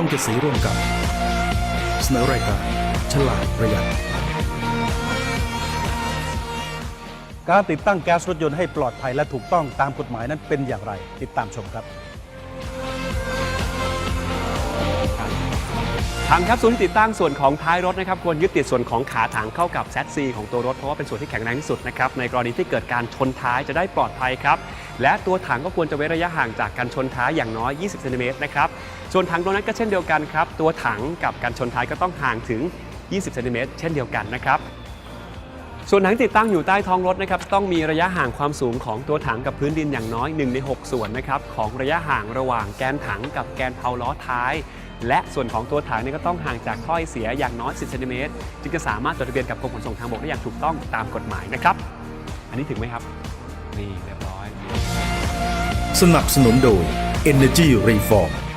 ช่องเจ็ดสีร่วมกับ เสนอรายการฉลาดประหยัด การติดตั้งแก๊สรถยนต์ให้ปลอดภัยและถูกต้องตามกฎหมายนั้นเป็นอย่างไร ติดตามชมครับ ถังแคปซูลที่ติดตั้งส่วนของท้ายรถนะครับควรยึดติดส่วนของขาถังเข้ากับแซดซีของตัวรถเพราะว่าเป็นส่วนที่แข็งแรงที่สุดนะครับในกรณีที่เกิดการชนท้ายจะได้ปลอดภัยครับ และตัวถังก็ควรจะเว้นระยะห่างจากการชนท้ายอย่างน้อย 20เซนติเมตรนะครับส่วนถังตรงนั้นก็เช่นเดียวกันครับ ตัวถังกับการชนท้ายก็ต้องห่างถึง 20เซนติเมตรเช่นเดียวกันนะครับส่วนถังติดตั้งอยู่ใต้ท้องรถนะครับต้องมีระยะห่างความสูงของตัวถังกับพื้นดินอย่างน้อย 1 ใน 6 ส่วนนะครับของระยะห่างระหว่างแกนถังกับแกนเพาล้อท้าย และส่วนของตัวถังนี่ก็ต้องห่างจากถ้อยเสียอย่างน้อย 10เซนติเมตรจึงจะสามารถจดทะเบียนกับกรมขนส่งทางบกได้อย่างถูกต้องตามกฎหมายนะครับ อันนี้ถึงไหมครับนี่เรียบร้อย สนับสนุนโดย Energy Reform